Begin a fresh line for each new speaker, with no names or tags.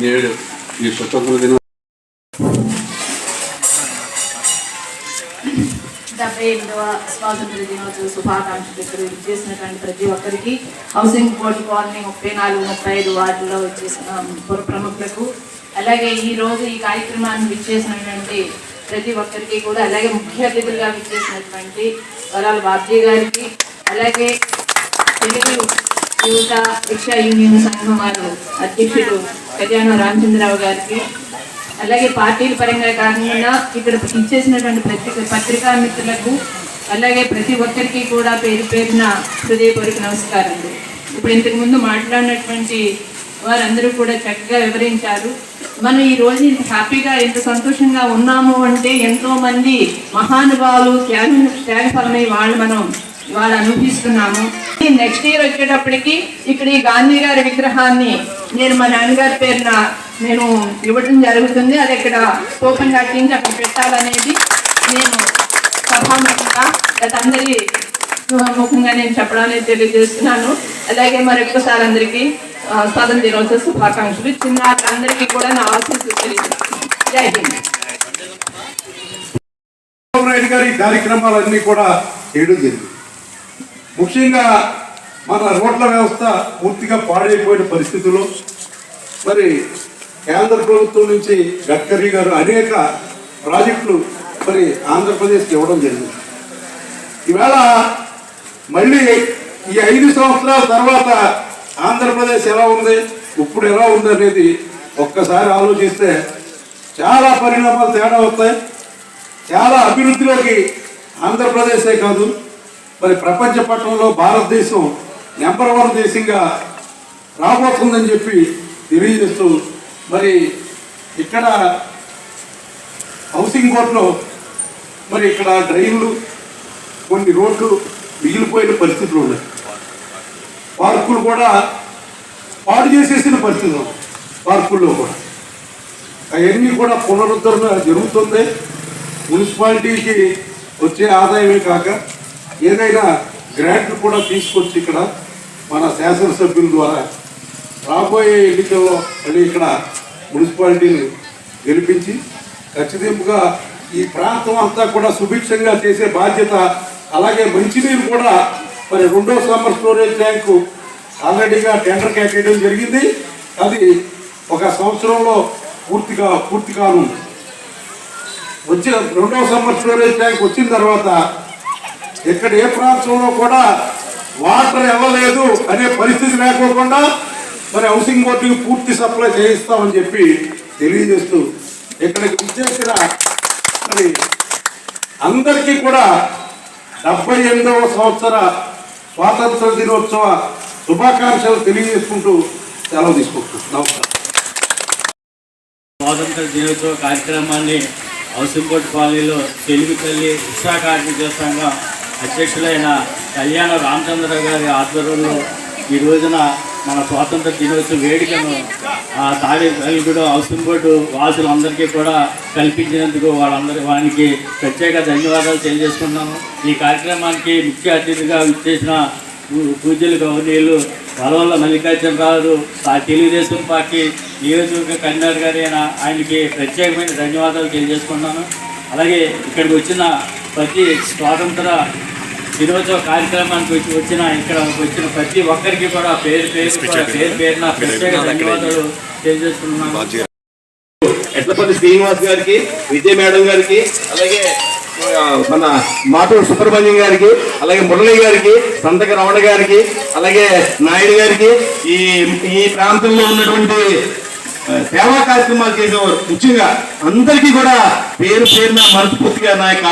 నేడు ఈ స్వతంత్ర దినం
డెబ్బై ఎనిమిదవ స్వాతంత్ర దినోత్సవ శుభాకాంక్షలు ఇక్కడ చేసినటువంటి ప్రతి ఒక్కరికి. హౌసింగ్ బోర్డు కాలనీ ముప్పై నాలుగు ముప్పై ఐదు వార్డులో వచ్చేసిన ప్రముఖులకు అలాగే ఈ రోజు ఈ కార్యక్రమాన్ని విచ్చేసినటువంటి ప్రతి ఒక్కరికి కూడా అలాగే ముఖ్య అతిథులుగా విచ్చేసినటువంటి వరాల బాబ్జీ గారికి అలాగే తెలుగు యువత రిక్షా యూనియన్ సంఘం వారు అధ్యక్షుడు కళ్యాణ రామచంద్రరావు గారికి అలాగే పార్టీల పరంగా కాకుండా ఇక్కడ ఇచ్చేసినటువంటి ప్రతి పత్రికా మిత్రులకు అలాగే ప్రతి ఒక్కరికి కూడా పేరు పేరున హృదయపూర్వక నమస్కారాలు ఇప్పుడు ఇంతకుముందు మాట్లాడినటువంటి వారందరూ కూడా చక్కగా వివరించారు. మనం ఈ రోజు ఇంత హ్యాపీగా ఎంత సంతోషంగా ఉన్నాము అంటే ఎంతో మంది మహానుభావులు త్యాగ త్యాగఫలమై వాళ్ళు మనం వాళ్ళు అనుభవిస్తున్నాము. నెక్స్ట్ ఇయర్ వచ్చేటప్పటికి ఇక్కడ ఈ గాంధీ గారి విగ్రహాన్ని నేను మా నాన్నగారి పేరున నేను ఇవ్వడం జరుగుతుంది. అది ఇక్కడ ఓపెన్ కట్టించి అక్కడ పెట్టాలనేది నేను సభాముఖంగా అందరి ముఖంగా నేను చెప్పడానికి తెలియజేస్తున్నాను. అలాగే మరొకసారి అందరికీ ఆ, స్వాతంత్ర దినోత్సవ శుభాకాంక్షలు. చిన్నారులందరికీ కూడా నా ఆశీస్సు తెలియజేస్తున్నాను. జై హింద్.
గారి కార్యక్రమాలన్నీ కూడా చేయడం జరిగింది. ముఖ్యంగా మన రోడ్ల వ్యవస్థ పూర్తిగా పాడైపోయిన పరిస్థితుల్లో మరి కేంద్ర ప్రభుత్వం నుంచి గడ్కరీ గారు అనేక ప్రాజెక్టులు మరి ఆంధ్రప్రదేశ్కి ఇవ్వడం జరిగింది. ఈవేళ మళ్ళీ ఈ ఐదు సంవత్సరాల తర్వాత ఆంధ్రప్రదేశ్ ఎలా ఉంది ఇప్పుడు ఎలా ఉంది అనేది ఒక్కసారి ఆలోచిస్తే చాలా పరిణామాలు తేడా వస్తాయి. చాలా అభివృద్ధిలోకి ఆంధ్రప్రదేశే కాదు మరి ప్రపంచ పట్టణంలో భారతదేశం నెంబర్ వన్ దేశంగా రాబోతుందని చెప్పి తెలియజేస్తూ మరి ఇక్కడ హౌసింగ్ బోర్డులో మరి ఇక్కడ డ్రైన్లు కొన్ని రోడ్లు మిగిలిపోయిన పరిస్థితులు ఉన్నాయి. పార్కులు కూడా పాడు చేసేసిన పరిస్థితులు పార్కుల్లో కూడా. అవన్నీ కూడా పునరుద్ధరణ జరుగుతుంది. మున్సిపాలిటీకి వచ్చే ఆదాయమే కాక ఏదైనా గ్రాంట్లు కూడా తీసుకొచ్చి ఇక్కడ మన శాసనసభ్యుల ద్వారా రాబోయే ఎన్నికల్లో మళ్ళీ ఇక్కడ మున్సిపాలిటీని గెలిపించి ఖచ్చితంగా ఈ ప్రాంతం అంతా కూడా సుభిక్షంగా చేసే బాధ్యత అలాగే మంచినీరు కూడా మరి రెండో సమ్మర్ స్టోరేజ్ ట్యాంకు ఆల్రెడీగా టెండర్ కేటాయడం జరిగింది. అది ఒక సంవత్సరంలో పూర్తిగా పూర్తి కానుంది. వచ్చిన రెండవ సమ్మర్ స్టోరేజ్ ట్యాంక్ వచ్చిన తర్వాత ఇక్కడ ఏ ప్రాంతంలో కూడా వాటర్ ఇవ్వలేదు అనే పరిస్థితి లేకోకుండా మరి హౌసింగ్ బోర్డుకి పూర్తి సప్లై చేయిస్తామని చెప్పి తెలియజేస్తూ ఇక్కడికి విచ్చేసిన మరి అందరికీ కూడా డెబ్బై ఎనిమిదవ సంవత్సర స్వాతంత్ర దినోత్సవ శుభాకాంక్షలు తెలియజేసుకుంటూ సెలవు తీసుకుంటున్నాను నమస్కారం.
స్వాతంత్ర దినోత్సవ కార్యక్రమాన్ని హౌసింగ్ బోర్డు కాలనీలో తెలుగు తల్లి ఉత్సాహ కార్మిక సంఘం అధ్యక్షులైన కళ్యాణ రామచంద్ర గారి ఆధ్వర్యంలో ఈ రోజున మన స్వాతంత్ర దినోత్సవ వేడుకను ఆ తాడేపల్లిగూడ హౌసింగ్ బోర్డు వాసులందరికీ కూడా కల్పించినందుకు వాళ్ళందరి వారికి ప్రత్యేక ధన్యవాదాలు తెలియజేసుకున్నాము ఈ కార్యక్రమానికి ముఖ్య అతిథిగా విచ్చేసిన పూ- గౌరీలు గౌరవనీయులు మల్లికార్జున మల్లికార్జునరావు ఆ తెలుగుదేశం పార్టీ నియోజకవర్గ కన్వీనర్ గారి అయిన ఆయనకి ప్రత్యేకమైన ధన్యవాదాలు తెలియజేసుకున్నాను అలాగే ఇక్కడికి వచ్చిన ప్రతి స్వాతంత్ర దినోత్సవ కార్యక్రమానికి వచ్చి వచ్చిన ఇక్కడ వచ్చిన ప్రతి ఒక్కరికి కూడా పేరు పేరు పేరు పేరున ప్రత్యేక ధన్యవాదాలు తెలియజేసుకున్నాను
ఎట్లపల్లి శ్రీనివాస్ గారికి విజయ్ మేడం గారికి అలాగే మన మాటూరు సుబ్రహ్మణ్యం గారికి అలాగే మురళి గారికి సంతక రమణ గారికి అలాగే నాయుడు గారికి ఈ ఈ ప్రాంతంలో ఉన్నటువంటి సేవా కార్యక్రమాలు చేసేవారు. ముఖ్యంగా అందరికీ కూడా పేరు పేరున మనస్ఫూర్తిగా నా యొక్క